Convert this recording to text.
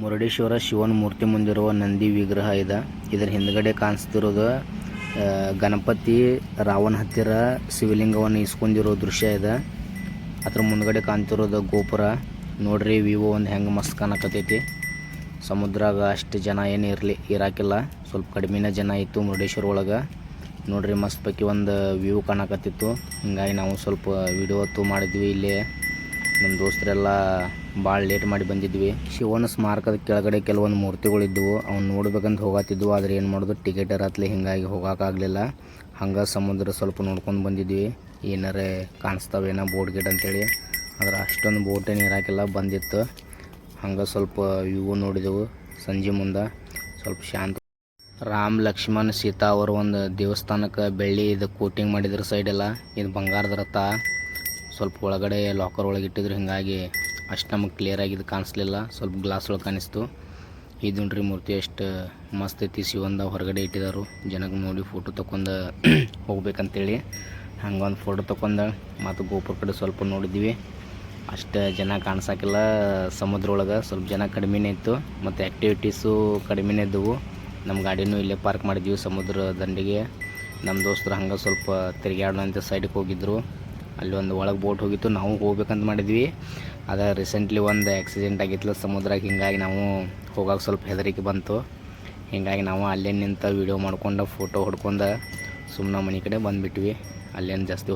ಮುರುಡೇಶ್ವರ ಶಿವನ ಮೂರ್ತಿ ಮುಂದಿರುವ ನಂದಿ ವಿಗ್ರಹ ಇದೆ. ಇದರ ಹಿಂದ್ಗಡೆ ಕಾಣಿಸ್ತಿರೋದು ಗಣಪತಿ ರಾವಣ ಹತ್ತಿರ ಶಿವಲಿಂಗವನ್ನು ಇಸ್ಕೊಂಡಿರೋ ದೃಶ್ಯ ಇದೆ. ಅದ್ರ ಮುಂದ್ಗಡೆ ಕಾಣ್ತಿರೋದು ಗೋಪುರ. ನೋಡ್ರಿ ವಿವೋ ಒಂದು ಹೆಂಗೆ ಮಸ್ತ್ ಕಾಣಕತೈತಿ ಸಮುದ್ರಾಗ ಅಷ್ಟು ಜನ ಏನು ಇರಲಿ, ಇರಾಕಿಲ್ಲ. ಸ್ವಲ್ಪ ಕಡಿಮೆನೇ ಜನ ಇತ್ತು ಮುರುಡೇಶ್ವರ ಒಳಗೆ. ನೋಡ್ರಿ ಮಸ್ತ್ ಪೈಕಿ ಒಂದು ವ್ಯೂ ಕಾಣಕತ್ತಿತ್ತು. ಹಿಂಗಾಗಿ ನಾವು ಸ್ವಲ್ಪ ವಿಡಿಯೋ ಹೊತ್ತು ಮಾಡಿದ್ವಿ ಇಲ್ಲಿ. ನಮ್ಮ ದೋಸ್ತರೆಲ್ಲ ಭಾಳ ಲೇಟ್ ಮಾಡಿ ಬಂದಿದ್ವಿ. ಶಿವನ ಸ್ಮಾರಕದ ಕೆಳಗಡೆ ಕೆಲವೊಂದು ಮೂರ್ತಿಗಳಿದ್ದವು ಅವ್ನು ನೋಡ್ಬೇಕಂತ ಹೋಗತ್ತಿದ್ವು ಆದರೆ ಏನು ಮಾಡೋದು? ಟಿಕೆಟ್ ಇರತ್ತಲೇ ಹಿಂಗಾಗಿ ಹೋಗೋಕ್ಕಾಗಲಿಲ್ಲ ಹಂಗೆ ಸಮುದ್ರ ಸ್ವಲ್ಪ ನೋಡ್ಕೊಂಡು ಬಂದಿದ್ವಿ. ಏನಾರೇ ಕಾಣಿಸ್ತಾವೇನೋ ಬೋಟ್ ಗೇಟ್ ಅಂತೇಳಿ. ಆದ್ರೆ ಅಷ್ಟೊಂದು ಬೋಟ್ ಏನು ಬಂದಿತ್ತು. ಹಂಗೆ ಸ್ವಲ್ಪ ವ್ಯೂ ನೋಡಿದೆವು ಸಂಜೆ ಮುಂದೆ. ಸ್ವಲ್ಪ ಶಾಂತ. ರಾಮ್, ಲಕ್ಷ್ಮಣ್, ಸೀತಾ ಅವರು ಒಂದು ದೇವಸ್ಥಾನಕ್ಕೆ ಬೆಳ್ಳಿ ಇದು ಕೋಟಿಂಗ್ ಮಾಡಿದ್ರು ಸೈಡೆಲ್ಲ ಇದು ಬಂಗಾರದ ರಥ. ಸ್ವಲ್ಪ ಒಳಗಡೆ ಲಾಕರ್ ಒಳಗೆ ಇಟ್ಟಿದ್ರು, ಹಿಂಗಾಗಿ ಅಷ್ಟು ನಮಗೆ ಕ್ಲಿಯರ್ ಆಗಿದ್ದು ಕಾಣಿಸ್ಲಿಲ್ಲ. ಸ್ವಲ್ಪ ಗ್ಲಾಸ್ ಒಳಗೆ ಕಾಣಿಸ್ತು. ಇದು ನೋಡ್ರಿ ಮೂರ್ತಿ ಎಷ್ಟು ಮಸ್ತ್ ಐತಿ, ಶಿವಂದ ಹೊರಗಡೆ ಇಟ್ಟಿದ್ದಾರೆ ಜನಕ್ಕೆ ನೋಡಿ ಫೋಟೋ ತೊಗೊಂಡು ಹೋಗ್ಬೇಕಂತೇಳಿ ಹಂಗೊಂದು ಫೋಟೋ ತೊಗೊಂಡು ಮತ್ತು ಗೋಪುರ ಕಡೆ ಸ್ವಲ್ಪ ನೋಡಿದ್ವಿ. ಅಷ್ಟು ಜನ ಕಾಣಿಸಾಕಿಲ್ಲ ಸಮುದ್ರ ಒಳಗೆ, ಸ್ವಲ್ಪ ಜನ ಕಡಿಮೆನೇ ಇತ್ತು. ಮತ್ತು ಆ್ಯಕ್ಟಿವಿಟೀಸು ಕಡಿಮೆನೇ ಇದ್ದವು. ನಮ್ಮ ಗಾಡಿನೂ ಇಲ್ಲೇ ಪಾರ್ಕ್ ಮಾಡಿದ್ವಿ ಸಮುದ್ರ ದಂಡಿಗೆ. ನಮ್ಮ ದೋಸ್ತರು ಹಂಗೆ ಸ್ವಲ್ಪ ತಿರುಗಾಡೋಣ ಅಂತ ಸೈಡ್ಗೆ ಹೋಗಿದ್ದರು ಅಲ್ಲಿ ಒಂದು ಒಳಗೆ ಬೋಟ್ ಹೋಗಿತ್ತು. ನಾವು ಹೋಗ್ಬೇಕಂತ ಮಾಡಿದ್ವಿ. ಅದು ರೀಸೆಂಟ್ಲಿ ಒಂದು ಆಕ್ಸಿಡೆಂಟ್ ಆಗಿತ್ತು ಸಮುದ್ರಕ್ಕೆ ಹಿಂಗಾಗಿ ನಾವು ಹೋಗೋಕೆ ಸ್ವಲ್ಪ ಹೆದರಿಕೆ ಬಂತು. ಹಿಂಗಾಗಿ ನಾವು ಅಲ್ಲೇ ನಿಂತ ವೀಡಿಯೋ ಮಾಡ್ಕೊಂಡು ಫೋಟೋ ಹೊಡ್ಕೊಂಡು ಸುಮ್ಮನೆ ಮನೆ ಕಡೆ ಬಂದುಬಿಟ್ವಿ. ಅಲ್ಲೇನು ಜಾಸ್ತಿ